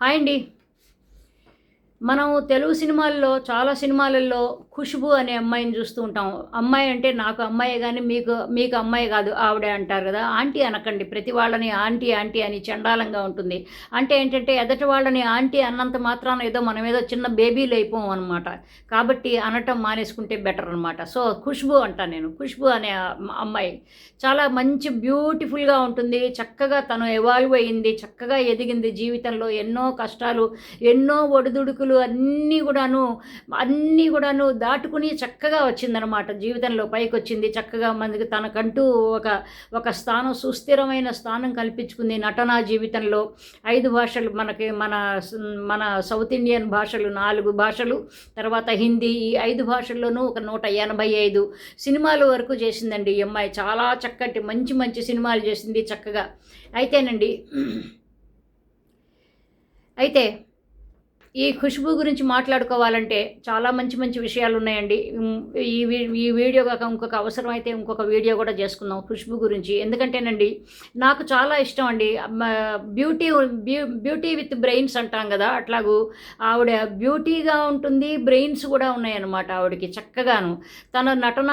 Hi అండి. మనం తెలుగు సినిమాల్లో చాలా సినిమాలలో ఖుష్బు అనే అమ్మాయిని చూస్తూ ఉంటాం. అమ్మాయి అంటే నాకు అమ్మాయి కానీ మీకు మీకు అమ్మాయి కాదు ఆవిడే అంటారు కదా. ఆంటీ అనకండి ప్రతి వాళ్ళని ఆంటీ ఆంటీ అని చండాలంగా ఉంటుంది. అంటే ఏంటంటే ఎదటి వాళ్ళని ఆంటీ అన్నంత మాత్రాన ఏదో మనం ఏదో చిన్న బేబీలు అయిపోం అనమాట కాబట్టి అనటం మానేసుకుంటే బెటర్ అనమాట సో ఖుష్బు అంటాను నేను. ఖుష్బు అనే అమ్మాయి. చాలా మంచి బ్యూటిఫుల్గా ఉంటుంది. చక్కగా తను ఎవాల్వ్ అయ్యింది చక్కగా ఎదిగింది జీవితంలో. ఎన్నో కష్టాలు ఎన్నో ఒడిదుడుకులు అన్నీ కూడాను అన్నీ కూడాను దాటుకుని చక్కగా వచ్చిందనమాట జీవితంలో పైకి వచ్చింది చక్కగా మనకి తనకంటూ ఒక ఒక స్థానం సుస్థిరమైన స్థానం కల్పించుకుంది నటనా జీవితంలో. ఐదు భాషలు మనకి మన మన సౌత్ ఇండియన్ భాషలు నాలుగు భాషలు తర్వాత హిందీ ఈ ఐదు భాషల్లోనూ ఒక నూట ఎనభై ఐదు సినిమాల వరకు చేసిందండి ఈ అమ్మాయి. చాలా చక్కటి మంచి మంచి సినిమాలు చేసింది చక్కగా. అయితేనండి అయితే ఈ ఖుష్బు గురించి మాట్లాడుకోవాలంటే చాలా మంచి మంచి విషయాలు ఉన్నాయండి ఈ వీ- ఈ వీడియో కాక ఇంకొక అవసరం అయితే ఇంకొక వీడియో కూడా చేసుకుందాం ఖుష్బు గురించి. ఎందుకంటేనండి నాకు చాలా ఇష్టం అండి. Beauty beau- beauty with brains అంటాం కదా అట్లాగూ ఆవిడ బ్యూటీగా ఉంటుంది బ్రెయిన్స్ కూడా ఉన్నాయన్నమాట ఆవిడకి చక్కగాను. తన నటన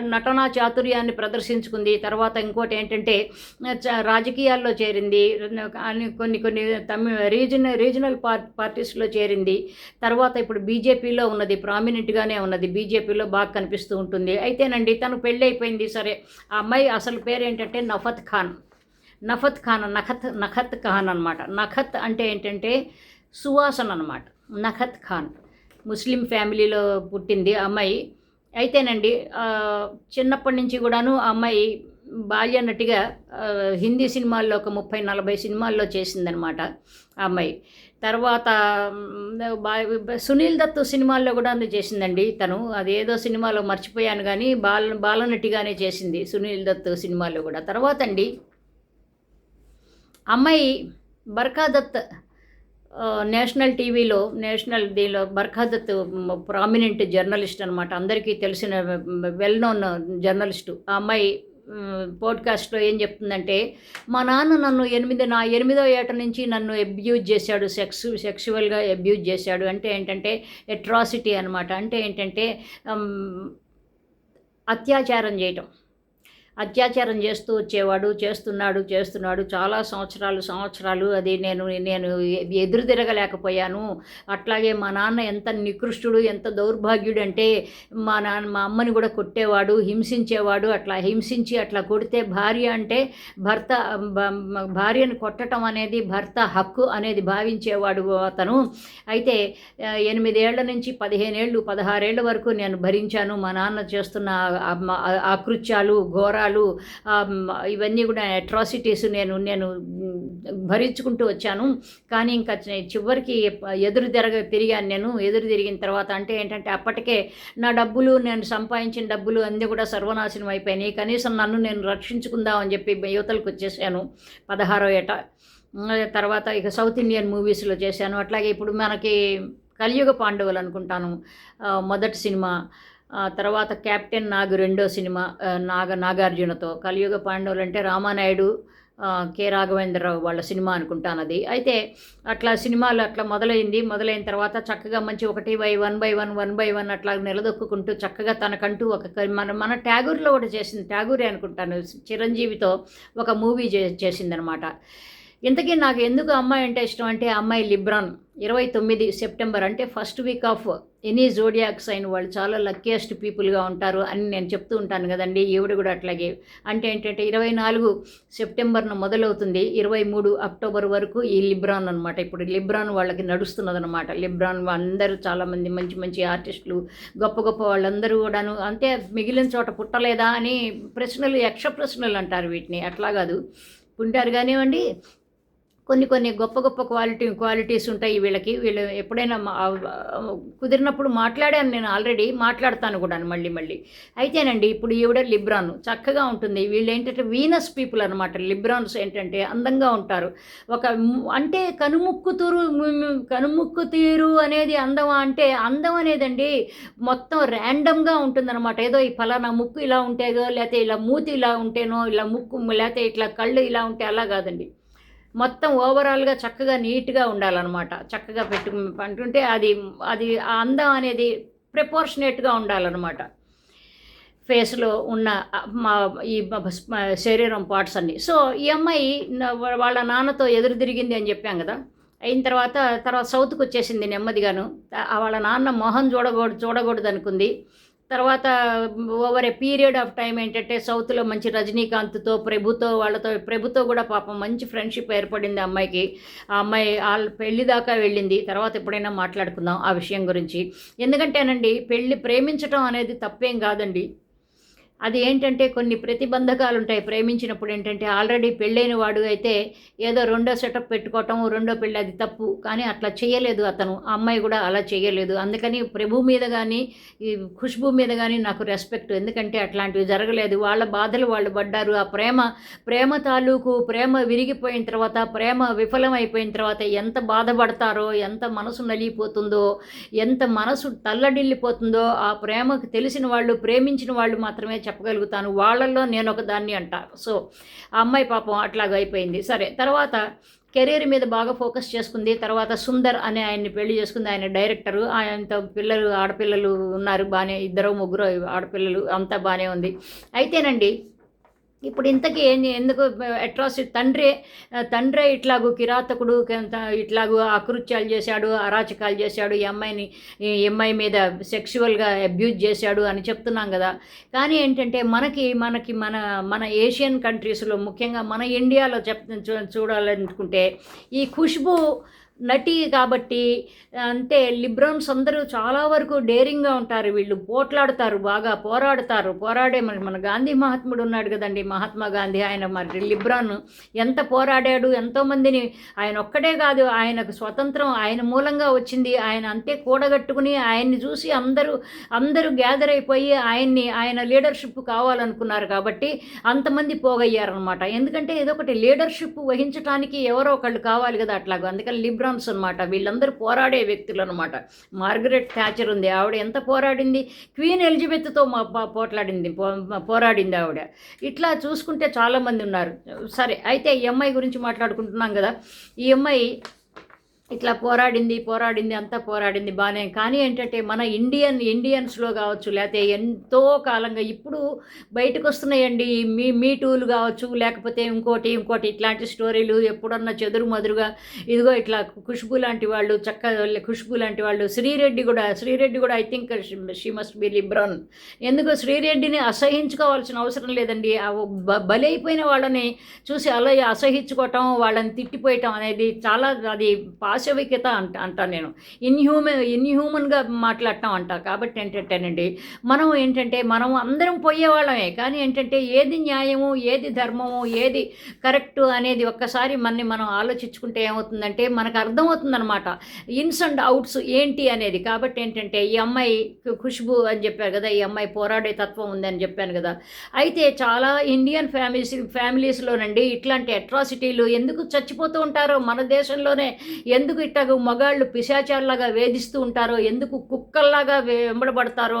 నటనా చాతుర్యాన్ని ప్రదర్శించుకుంది. తర్వాత ఇంకోటి ఏంటంటే రాజకీయాల్లో చేరింది. అని కొన్ని కొన్ని తమిళ రీజన్ రీజనల్ పార్ పార్టీస్లో చేరింది. తర్వాత ఇప్పుడు బీజేపీలో ఉన్నది ప్రామినెంట్గానే ఉన్నది. బీజేపీలో బాగా కనిపిస్తూ ఉంటుంది. అయితేనండి తను పెళ్ళి అయిపోయింది సరే ఆ అమ్మాయి అసలు పేరు ఏంటంటే నఫత్ ఖాన్. నఫత్ ఖాన్ నఖత్ నఖత్ ఖాన్ అనమాట నఖత్ అంటే ఏంటంటే సువాసన అనమాట నఖత్ ఖాన్. ముస్లిం ఫ్యామిలీలో పుట్టింది అమ్మాయి. అయితేనండి చిన్నప్పటి నుంచి కూడాను ఆ అమ్మాయి బాల్య నటిగా హిందీ సినిమాల్లో ఒక ముప్పై నలభై సినిమాల్లో చేసిందనమాట ఆ అమ్మాయి. తర్వాత బా- సునీల్ దత్ సినిమాల్లో కూడా చేసిందండి తను. అదేదో సినిమాలో మర్చిపోయాను కానీ బాల బాలనటిగానే చేసింది సునీల్ దత్ సినిమాల్లో కూడా. తర్వాత అండి అమ్మాయి బర్ఖాదత్ నేషనల్ టీవీలో నేషనల్ దీనిలో బర్ఖాదత్ ప్రామినెంట్ జర్నలిస్ట్ అనమాట అందరికీ తెలిసిన వెల్ నోన్ జర్నలిస్టు. ఆ అమ్మాయి పోడ్కాస్ట్లో ఏం చెప్తుందంటే మా నాన్న నన్ను ఎనిమిది నా ఎనిమిదో ఏట నుంచి నన్ను అబ్యూజ్ చేశాడు సెక్స్ సెక్షువల్గా అబ్యూజ్ చేశాడు. అంటే ఏంటంటే ఎట్రాసిటీ అనమాట అంటే ఏంటంటే అత్యాచారం చేయటం. అత్యాచారం చేస్తూ వచ్చేవాడు చేస్తున్నాడు చేస్తున్నాడు. చాలా సంవత్సరాలు సంవత్సరాలు అది నేను నేను ఎదురు తిరగలేకపోయాను అట్లాగే మా నాన్న ఎంత నికృష్టుడు ఎంత దౌర్భాగ్యుడు అంటే మా నాన్న మా అమ్మని కూడా కొట్టేవాడు హింసించేవాడు. అట్లా హింసించి అట్లా కొడితే భార్య అంటే భర్త భార్యను కొట్టడం అనేది భర్త హక్కు అనేది భావించేవాడు అతను. అయితే ఎనిమిదేళ్ళ నుంచి పదిహేనేళ్ళు పదహారేళ్ళ వరకు నేను భరించాను. మా నాన్న చేస్తున్న ఆకృత్యాలు ఘోర ఘోరాలు ఇవన్నీ కూడా అట్రాసిటీస్ నేను నేను భరించుకుంటూ వచ్చాను. కానీ ఇంకా చివరికి ఎదురు తిరగ తిరిగాను నేను. ఎదురు తిరిగిన తర్వాత అంటే ఏంటంటే అప్పటికే నా డబ్బులు నేను సంపాదించిన డబ్బులు అన్నీ కూడా సర్వనాశనం అయిపోయినాయి. కనీసం నన్ను నేను రక్షించుకుందామని చెప్పి యువతలకు వచ్చేసాను పదహారో ఏట. తర్వాత ఇక సౌత్ ఇండియన్ మూవీస్లో చేశాను. అట్లాగే ఇప్పుడు మనకి కలియుగ పాండవులు అనుకుంటాను. మొదటి సినిమా. తర్వాత కెప్టెన్ నాగ్ రెండో సినిమా నాగ నాగార్జునతో. కలియుగ పాండవులు అంటే రామానాయుడు కె రాఘవేంద్రరావు వాళ్ళ సినిమా అనుకుంటాను అది. అయితే అట్లా సినిమాలు అట్లా మొదలైంది. మొదలైన తర్వాత చక్కగా మంచి ఒకటి by one by one one by one అట్లా నిలదొక్కుంటూ చక్కగా తనకంటూ ఒక మన మన ట్యాగూర్లో కూడా చేసింది. ట్యాగూరే అనుకుంటాను. చిరంజీవితో ఒక మూవీ చే చేసిందనమాట. ఇంతకీ నాకు ఎందుకు అమ్మాయి అంటే ఇష్టం అంటే అమ్మాయి లిబ్రాన్. ఇరవై తొమ్మిది సెప్టెంబర్ అంటే first week of any zodiac sign వాళ్ళు చాలా లక్కీయెస్ట్ పీపుల్గా ఉంటారు అని నేను చెప్తూ ఉంటాను కదండి ఈవిడ కూడా అట్లాగే. అంటే ఏంటంటే ఇరవై నాలుగు సెప్టెంబర్న మొదలవుతుంది ఇరవై మూడు అక్టోబర్ వరకు ఈ లిబ్రాన్ అనమాట ఇప్పుడు లిబ్రాన్ వాళ్ళకి నడుస్తున్నదనమాట లిబ్రాన్ అందరూ చాలామంది మంచి మంచి ఆర్టిస్టులు గొప్ప గొప్ప వాళ్ళందరూ కూడాను. అంతే మిగిలిన చోట పుట్టలేదా అని ప్రశ్నలు యక్ష ప్రశ్నలు అంటారు వీటిని. అట్లా కాదు. పుంటారు కానివ్వండి కొన్ని కొన్ని గొప్ప గొప్ప క్వాలిటీ క్వాలిటీస్ ఉంటాయి వీళ్ళకి. వీళ్ళు ఎప్పుడైనా కుదిరినప్పుడు మాట్లాడాను నేను ఆల్రెడీ మాట్లాడతాను కూడా మళ్ళీ మళ్ళీ. అయితేనండి ఇప్పుడు ఈవిడ లిబ్రాన్ చక్కగా ఉంటుంది. వీళ్ళు ఏంటంటే వీనస్ పీపుల్ అనమాట లిబ్రాన్స్ ఏంటంటే అందంగా ఉంటారు. ఒక అంటే కనుముక్కు తూరు కనుముక్కు తీరు అనేది అందమా అంటే అందం అనేదండి మొత్తం ర్యాండమ్గా ఉంటుందన్నమాట. ఏదో ఈ ఫలానా ముక్కు ఇలా ఉంటేదో లేకపోతే ఇలా మూతి ఇలా ఉంటేనో ఇలా ముక్కు లేకపోతే ఇట్లా కళ్ళు ఇలా ఉంటే అలా కాదండి. మొత్తం ఓవరాల్గా చక్కగా నీట్గా ఉండాలన్నమాట. చక్కగా పెట్టు అంటుంటే అది అది ఆ అందం అనేది ప్రపోర్షనేట్గా ఉండాలన్నమాట. ఫేస్లో ఉన్న మా ఈ శరీరం పార్ట్స్ అన్నీ. సో ఈ అమ్మాయి వాళ్ళ నాన్నతో ఎదురు తిరిగింది అని చెప్పాం కదా. అయిన తర్వాత తర్వాత సౌత్కి వచ్చేసింది నెమ్మదిగాను వాళ్ళ నాన్న మొహం చూడకూడదు చూడకూడదు అనుకుంది తర్వాత over a period of time ఏంటంటే సౌత్లో మంచి రజనీకాంత్తో ప్రభుతో వాళ్ళతో ప్రభుతో కూడా పాపం మంచి ఫ్రెండ్షిప్ ఏర్పడింది అమ్మాయికి. ఆ అమ్మాయి వాళ్ళ పెళ్ళి దాకా వెళ్ళింది. తర్వాత ఎప్పుడైనా మాట్లాడుకుందాం ఆ విషయం గురించి. ఎందుకంటేనండి పెళ్ళి ప్రేమించటం అనేది తప్పేం కాదండి. అది ఏంటంటే కొన్ని ప్రతిబంధకాలు ఉంటాయి ప్రేమించినప్పుడు ఏంటంటే ఆల్రెడీ పెళ్ళైన వాడు అయితే ఏదో రెండో సెటప్ పెట్టుకోవటం రెండో పెళ్ళి అది తప్పు. కానీ అట్లా చేయలేదు అతను. ఆ అమ్మాయి కూడా అలా చేయలేదు అందుకని ప్రభు మీద కానీ ఈ ఖుష్బు మీద కానీ నాకు రెస్పెక్ట్. ఎందుకంటే అట్లాంటివి జరగలేదు. వాళ్ళ బాధలు వాళ్ళు పడ్డారు. ఆ ప్రేమ ప్రేమ తాలూకు ప్రేమ విరిగిపోయిన తర్వాత ప్రేమ విఫలమైపోయిన తర్వాత ఎంత బాధపడతారో ఎంత మనసు నలిగిపోతుందో ఎంత మనసు తల్లడిల్లిపోతుందో ఆ ప్రేమకు తెలిసిన వాళ్ళు ప్రేమించిన వాళ్ళు మాత్రమే చెప్పగలుగుతాను. వాళ్ళల్లో నేను ఒక దాన్ని అంట సో ఆ అమ్మాయి పాపం అట్లాగ అయిపోయింది. సరే తర్వాత కెరీర్ మీద బాగా ఫోకస్ చేసుకుంది. తర్వాత సుందర్ అనే ఆయన్ని పెళ్ళి చేసుకుంది. ఆయన డైరెక్టరు. ఆయనతో పిల్లలు ఆడపిల్లలు ఉన్నారు బాగానే ఇద్దరు ముగ్గురు ఆడపిల్లలు అంతా బాగానే ఉంది. అయితేనండి ఇప్పుడు ఇంతకీ ఏం ఎందుకు అట్రాసిటీ తండ్రి తండ్రే ఇట్లాగూ కిరాతకుడు ఇట్లాగూ అకృత్యాలు చేశాడు అరాచకాలు చేశాడు ఈ అమ్మాయిని ఈ అమ్మాయి మీద సెక్షువల్గా అబ్యూజ్ చేశాడు అని చెప్తున్నాం కదా. కానీ ఏంటంటే మనకి మనకి మన మన ఏషియన్ కంట్రీస్లో ముఖ్యంగా మన ఇండియాలో చెప్ చూ- చూడాలనుకుంటే ఈ ఖుష్బు నటి కాబట్టి అంటే లిబ్రోన్స్ అందరూ చాలా వరకు డేరింగ్గా ఉంటారు. వీళ్ళు పోట్లాడతారు బాగా పోరాడతారు. పోరాడే మన మన గాంధీ మహాత్ముడు ఉన్నాడు కదండి మహాత్మా గాంధీ. ఆయన మరి లిబ్రాన్ ఎంత పోరాడాడు ఎంతోమందిని ఆయన ఒక్కడే కాదు ఆయనకు స్వతంత్రం ఆయన మూలంగా వచ్చింది. ఆయన అంతే కూడగట్టుకుని ఆయన్ని చూసి అందరూ అందరూ గ్యాదర్ అయిపోయి ఆయన్ని ఆయన లీడర్షిప్ కావాలనుకున్నారు కాబట్టి అంతమంది పోగయ్యారనమాట ఎందుకంటే ఏదో ఒకటి లీడర్షిప్ వహించడానికి ఎవరో ఒకళ్ళు కావాలి కదా అట్లాగో. అందుకని అబ్రామ్స్ అనమాట వీళ్ళందరూ పోరాడే వ్యక్తులు అనమాట మార్గరెట్ థ్యాచర్ ఉంది. ఆవిడ ఎంత పోరాడింది? క్వీన్ ఎలిజబెత్తో మా పోట్లాడింది. పో- పోరాడింది ఆవిడ. ఇట్లా చూసుకుంటే చాలామంది ఉన్నారు. సరే అయితే ఈ అమ్మాయి గురించి మాట్లాడుకుంటున్నాం కదా. ఈ అమ్మాయి ఇట్లా పోరాడింది పోరాడింది అంతా పోరాడింది బాగానే కానీ ఏంటంటే మన ఇండియన్ ఇండియన్స్లో కావచ్చు లేకపోతే ఎంతో కాలంగా ఇప్పుడు బయటకు వస్తున్నాయండి మీ మీటూలు కావచ్చు లేకపోతే ఇంకోటి ఇంకోటి ఇట్లాంటి స్టోరీలు ఎప్పుడన్నా చెదురు మదురుగా. ఇదిగో ఇట్లా ఖుష్బు లాంటి వాళ్ళు చక్క ఖుష్బు లాంటి వాళ్ళు శ్రీరెడ్డి కూడా శ్రీరెడ్డి కూడా I think she must be Libran ఎందుకు శ్రీరెడ్డిని అసహించుకోవాల్సిన అవసరం లేదండి. బలైపోయిన వాళ్ళని చూసి అలా అసహించుకోవటం వాళ్ళని తిట్టిపోయటం అనేది చాలా అది పా పాశవికత అంట అంటాను నేను. ఇన్హ్యూమన్ ఇన్హ్యూమన్గా మాట్లాడటం అంట. కాబట్టి ఏంటంటేనండి మనం ఏంటంటే మనం అందరం పోయేవాళ్ళమే. కానీ ఏంటంటే ఏది న్యాయము ఏది ధర్మము ఏది కరెక్ట్ అనేది ఒక్కసారి మనని మనం ఆలోచించుకుంటే ఏమవుతుందంటే మనకు అర్థమవుతుందనమాట ఇన్స్ అండ్ అవుట్స్ ఏంటి అనేది. కాబట్టి ఏంటంటే ఈ అమ్మాయి ఖు- ఖుష్బు అని చెప్పారు కదా ఈ అమ్మాయి పోరాడే తత్వం ఉందని చెప్పాను కదా. అయితే చాలా ఇండియన్ ఫ్యామిలీస్ ఫ్యామిలీస్లోనండి ఇట్లాంటి అట్రాసిటీలు ఎందుకు చచ్చిపోతూ ఉంటారో మన దేశంలోనే. ఎందుకు ఎందుకు ఇట్టగు మగాళ్ళు పిశాచాల్లాగా వేధిస్తూ ఉంటారో ఎందుకు కుక్కల్లాగా వెంబడబడతారో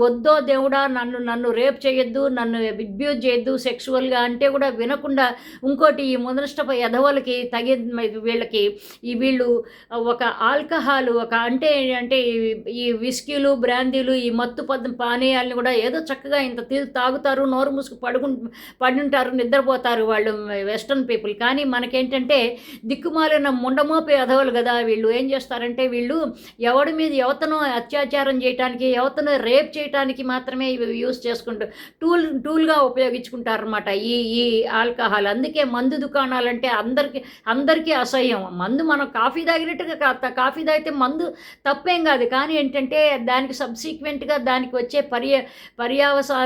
వద్దో దేవుడా నన్ను నన్ను రేప్ చేయొద్దు నన్ను అబ్యూజ్ చేయొద్దు సెక్షువల్గా అంటే కూడా వినకుండా ఇంకోటి ఈ ముదనష్టప ఎదవలకి తగి వీళ్ళకి ఈ వీళ్ళు ఒక ఆల్కహాల్ ఒక అంటే అంటే ఈ- విస్కీలు బ్రాందీలు ఈ మత్తు పద్ పానీయాలను కూడా ఏదో చక్కగా ఇంత తీ- తాగుతారు నోరు మూసుకు పడుకు పడుంటారు నిద్రపోతారు వాళ్ళు వెస్ట్రన్ పీపుల్. కానీ మనకేంటంటే దిక్కుమాలిన ముండమోపే అధవలు కదా వీళ్ళు ఏం చేస్తారంటే వీళ్ళు ఎవడి మీద యువతను అత్యాచారం చేయడానికి యువతను రేప్ చేయడానికి మాత్రమే ఇవి యూస్ చేసుకుంటూ టూల్ టూల్గా ఉపయోగించుకుంటారనమాట ఈ ఈ ఆల్కహాల్. అందుకే మందు దుకాణాలంటే అందరికీ అందరికీ అసహ్యం. మందు మనం కాఫీ తాగినట్టుగా కాఫీ తాగితే మందు తప్పేం కాదు. కానీ ఏంటంటే దానికి సబ్సీక్వెంట్గా దానికి వచ్చే పర్య పర్యావసా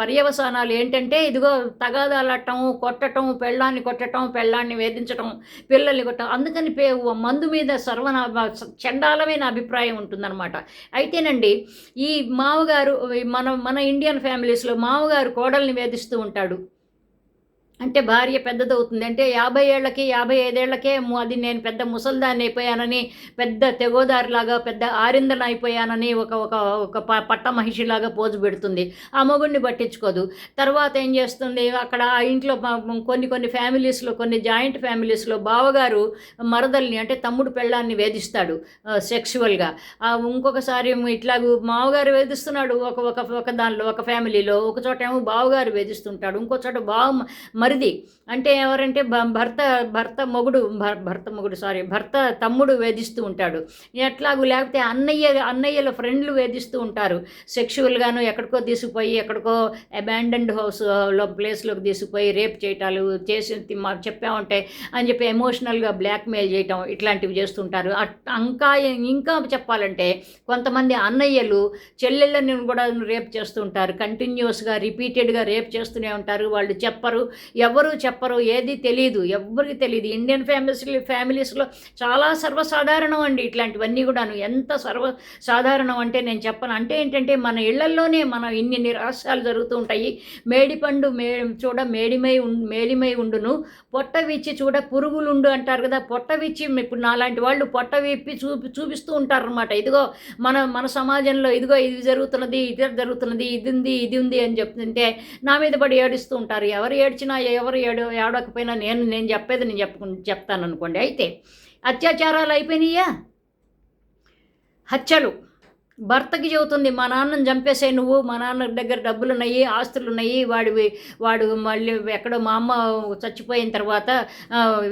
పర్యవసానాలు ఏంటంటే ఇదిగో తగాదాలట్టం కొట్టటం పెళ్ళాన్ని కొట్టటం పెళ్ళాన్ని వేధించటం పిల్లల్ని కొట్టడం అందుకని పే మందు మీద సర్వనా చండాలమైన అభిప్రాయం ఉంటుందన్నమాట. అయితేనండి ఈ మామగారు మన మన ఇండియన్ ఫ్యామిలీస్లో మామగారు కోడల్ని వేధిస్తూ ఉంటాడు. అంటే భార్య పెద్దదవుతుంది. అంటే యాభై ఏళ్ళకి యాభై ఐదేళ్ళకే అది నేను పెద్ద ముసల్దాన్ని అయిపోయానని పెద్ద తెగోదారిలాగా పెద్ద ఆరిందన అయిపోయానని ఒక ఒక ఒక ప- పట్ట మహిషిలాగా పోజు పెడుతుంది. ఆ మొగుడిని పట్టించుకోదు. తర్వాత ఏం చేస్తుంది? అక్కడ ఆ ఇంట్లో కొన్ని కొన్ని ఫ్యామిలీస్లో కొన్ని జాయింట్ ఫ్యామిలీస్లో బావగారు మరదల్ని అంటే తమ్ముడు పెళ్ళాన్ని వేధిస్తాడు సెక్సువల్గా. ఇంకొకసారి ఏమో ఇట్లాగూ మావగారు వేధిస్తున్నాడు ఒక ఒక ఒక దానిలో ఒక ఫ్యామిలీలో. ఒక చోట ఏమో బావగారు వేధిస్తుంటాడు. ఇంకో చోట బావ మరి మరిది అంటే ఎవరంటే భర్త భర్త మొగుడు భర్త మొగుడు సారీ భర్త తమ్ముడు వేధిస్తూ ఉంటాడు. ఎట్లాగూ లేకపోతే అన్నయ్య అన్నయ్యల ఫ్రెండ్లు వేధిస్తూ ఉంటారు. సెక్షువల్గాను ఎక్కడికో తీసుకుపోయి ఎక్కడికో అబాండన్డ్ హౌస్లో ప్లేస్లోకి తీసుకుపోయి రేప్ చేయటాలు చేసి మాకు చెప్పామంటే అని చెప్పి ఎమోషనల్గా బ్లాక్మెయిల్ చేయటం ఇట్లాంటివి చేస్తుంటారు ఇంకా ఇంకా చెప్పాలంటే కొంతమంది అన్నయ్యలు చెల్లెళ్ళని కూడా రేప్ చేస్తుంటారు కంటిన్యూస్గా రిపీటెడ్గా రేప్ చేస్తూనే ఉంటారు. వాళ్ళు చెప్పరు. ఎవరు చెప్పరు ఏది తెలియదు ఎవరికి తెలియదు ఇండియన్ ఫ్యామిలీస్ ఫ్యామిలీస్లో చాలా సర్వసాధారణం అండి ఇట్లాంటివన్నీ కూడాను. ఎంత సర్వ సాధారణం అంటే నేను చెప్పను. అంటే ఏంటంటే మన ఇళ్ళల్లోనే మనం ఇన్ని నిరాశాలు జరుగుతూ ఉంటాయి. మేడిపండు మే చూడ మేడిమై మేలిమై ఉండును. పొట్ట విచ్చి చూడ పురుగులుండు అంటారు కదా. పొట్ట విచ్చి ఇప్పుడు నాలాంటి వాళ్ళు పొట్ట విప్పి చూపి చూపిస్తూ ఉంటారనమాట ఇదిగో మన మన సమాజంలో ఇదిగో ఇది జరుగుతున్నది ఇది జరుగుతున్నది ఇది ఉంది ఇది ఉంది అని చెప్తుంటే నా మీద పడి ఏడుస్తూ ఉంటారు. ఎవరు ఏడ్చినా ఎవరు ఏడు ఏడకపోయినా నేను నేను చెప్పేది నేను చెప్పు చెప్తాను అనుకోండి అయితే అత్యాచారాలు అయిపోయినాయా? హత్యలు. భర్తకి చెబుతుంది మా నాన్నని చంపేసే నువ్వు మా నాన్న దగ్గర డబ్బులు ఉన్నాయి ఆస్తులు ఉన్నాయి వాడివి వాడు మళ్ళీ ఎక్కడో మా అమ్మ చచ్చిపోయిన తర్వాత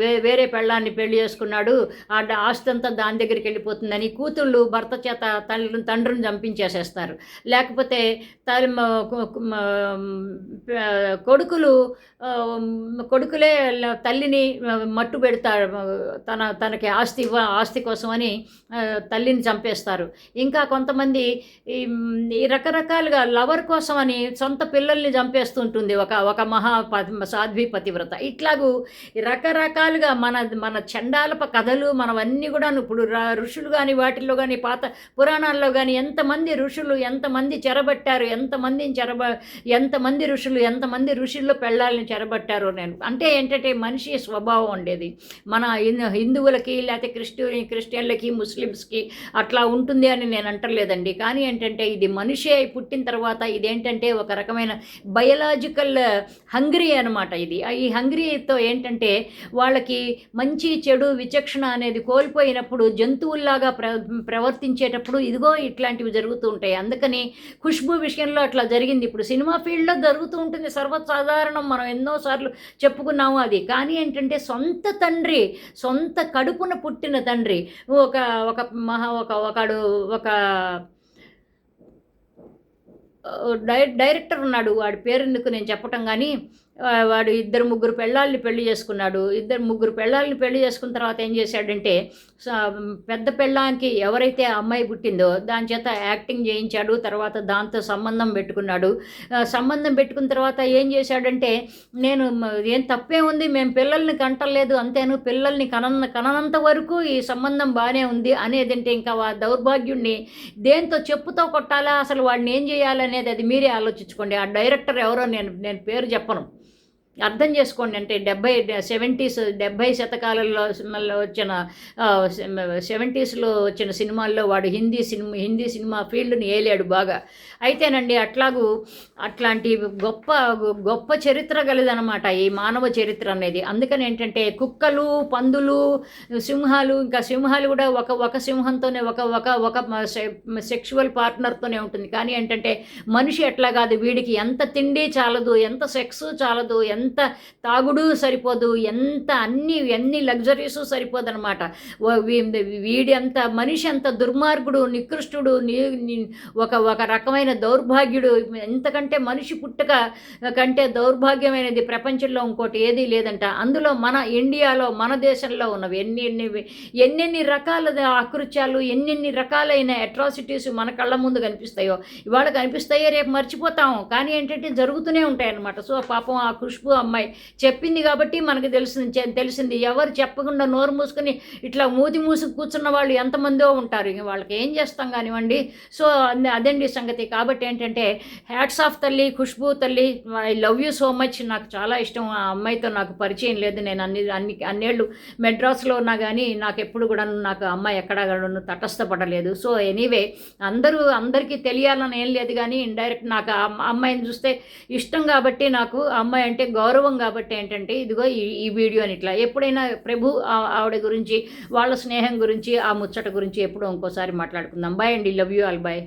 వే వేరే పెళ్ళాన్ని పెళ్ళి చేసుకున్నాడు ఆ ఆస్తి అంతా దాని దగ్గరికి వెళ్ళిపోతుందని కూతుళ్ళు భర్త చేత తల్లి తండ్రిని చంపించేసేస్తారు. లేకపోతే తల్లి కొడుకులు కొడుకులే తల్లిని మట్టు పెడతారు తన తనకి ఆస్తి ఇవ్వ ఆస్తి కోసమని తల్లిని చంపేస్తారు. ఇంకా కొంత కొంతమంది ఈ ఈ రకరకాలుగా లవర్ కోసం అని సొంత పిల్లల్ని చంపేస్తుంటుంది ఒక ఒక మహా సాధ్వి పతివ్రత ఇట్లాగూ రకరకాలుగా మన మన చండాలప కథలు మనవన్నీ కూడా ఇప్పుడు ఋషులు కానీ వాటిల్లో కానీ పాత పురాణాల్లో కానీ ఎంతమంది ఋషులు ఎంతమంది చెరబట్టారు ఎంతమందిని చెరబ ఎంతమంది ఋషులు ఎంతమంది ఋషుల్లో పెళ్ళాలని చెరబట్టారో నేను. అంటే ఏంటంటే మనిషి స్వభావం ఉండేది. మన హిందూ- హిందువులకి లేకపోతే క్రిస్టి క్రిస్టియన్లకి ముస్లిమ్స్కి అట్లా ఉంటుంది అని నేను లేదండి. కానీ ఏంటంటే ఇది మనిషి అయి పుట్టిన తర్వాత ఇదేంటంటే ఒక రకమైన బయలాజికల్ హంగ్రీ అనమాట ఇది. ఈ హంగ్రీతో ఏంటంటే వాళ్ళకి మంచి చెడు విచక్షణ అనేది కోల్పోయినప్పుడు జంతువుల్లాగా ప్ర ప్రవర్తించేటప్పుడు ఇదిగో ఇట్లాంటివి జరుగుతూ ఉంటాయి. అందుకని ఖుష్బు విషయంలో అట్లా జరిగింది. ఇప్పుడు సినిమా ఫీల్డ్లో జరుగుతూ ఉంటుంది. సర్వసాధారణం మనం ఎన్నోసార్లు చెప్పుకున్నాము అది. కానీ ఏంటంటే సొంత తండ్రి సొంత కడుపున పుట్టిన తండ్రి ఒక ఒక మహా ఒక ఒకడు ఒక డైరెక్టర్ ఉన్నాడు. వాడి పేరు ఎందుకు నేను చెప్పటం కానీ వాడు ఇద్దరు ముగ్గురు పెళ్ళాలని పెళ్ళి చేసుకున్నాడు. ఇద్దరు ముగ్గురు పెళ్ళాలని పెళ్ళి చేసుకున్న తర్వాత ఏం చేశాడంటే పెద్ద పెళ్ళానికి ఎవరైతే ఆ అమ్మాయి పుట్టిందో దాని చేత యాక్టింగ్ చేయించాడు తర్వాత దాంతో సంబంధం పెట్టుకున్నాడు. సంబంధం పెట్టుకున్న తర్వాత ఏం చేశాడంటే నేను ఏం తప్పే ఉంది మేము పిల్లల్ని కంటలేదు అంతేను పిల్లల్ని కనన్న కననంత వరకు ఈ సంబంధం బాగానే ఉంది అనేదంటే ఇంకా వా దౌర్భాగ్యుణ్ణి దేంతో చెప్పుతో కొట్టాలా? అసలు వాడిని ఏం చేయాలనేది అది మీరే ఆలోచించుకోండి. ఆ డైరెక్టర్ ఎవరో నేను నేను పేరు చెప్పను. అర్థం చేసుకోండి అంటే డెబ్బై సెవెంటీస్ డెబ్బై శతకాలలో వచ్చిన సెవెంటీస్లో వచ్చిన సినిమాల్లో వాడు హిందీ సినిమా హిందీ సినిమా ఫీల్డ్ని ఏలాడు బాగా. అయితేనండి అట్లాగూ అట్లాంటి గొప్ప గొప్ప చరిత్ర గలదనమాట ఈ మానవ చరిత్ర అనేది. అందుకని ఏంటంటే కుక్కలు పందులు సింహాలు ఇంకా సింహాలు కూడా ఒక ఒక సింహంతోనే ఒక ఒక ఒక సెక్షువల్ పార్ట్నర్తోనే ఉంటుంది. కానీ ఏంటంటే మనిషి ఎట్లా కాదు వీడికి ఎంత తిండి చాలదు ఎంత సెక్స్ చాలదు ఎంత ఎంత తాగుడు సరిపోదు ఎంత అన్ని ఎన్ని లగ్జరీస్ సరిపోదన్నమాట. వ- వీడి అంత మనిషి అంత దుర్మార్గుడు నికృష్టుడు ఒక ఒక రకమైన దౌర్భాగ్యుడు. ఎంతకంటే మనిషి పుట్టక కంటే దౌర్భాగ్యమైనది ప్రపంచంలో ఇంకోటి ఏదీ లేదంట. అందులో మన ఇండియాలో మన దేశంలో ఉన్నవి ఎన్ని ఎన్ని ఎన్నెన్ని రకాల ఆకృత్యాలు ఎన్నెన్ని రకాలైన అట్రాసిటీస్ మన కళ్ళ ముందు కనిపిస్తాయో ఇవాళ కనిపిస్తాయో రేపు మర్చిపోతాం. కానీ ఏంటంటే జరుగుతూనే ఉంటాయి అన్నమాట సో పాపం ఆ ఖుష్బు ఖుష్బు అమ్మాయి. చెప్పింది కాబట్టి మనకు తెలిసింది తెలిసింది. ఎవరు చెప్పకుండా నోరు మూసుకొని ఇట్లా మూతి మూసుకు కూర్చున్న వాళ్ళు ఎంతమందో ఉంటారు. ఇంక వాళ్ళకి ఏం చేస్తాం కానివ్వండి. సో అదండి సంగతి. కాబట్టి ఏంటంటే హ్యాట్స్ ఆఫ్ తల్లి ఖుష్బు తల్లి. I love you so much నాకు చాలా ఇష్టం. ఆ అమ్మాయితో నాకు పరిచయం లేదు. నేను అన్ని అన్ని అన్నేళ్ళు మెడ్రాస్లో ఉన్నా కానీ నాకు ఎప్పుడు కూడా నాకు అమ్మాయి ఎక్కడ తటస్థపడలేదు సో ఎనీవే అందరూ అందరికీ తెలియాలని ఏం లేదు కానీ ఇండైరెక్ట్ నాకు ఆ అమ్మాయిని చూస్తే ఇష్టం కాబట్టి నాకు అమ్మాయి అంటే గౌరవం కాబట్టి ఏంటంటే ఇదిగో ఈ ఈ వీడియోని ఇట్లా. ఎప్పుడైనా ప్రభు ఆ- ఆవిడ గురించి వాళ్ళ స్నేహం గురించి ఆ ముచ్చట గురించి ఎప్పుడో ఇంకోసారి మాట్లాడుకుందాం. బాయ్ అండి. Love you all bye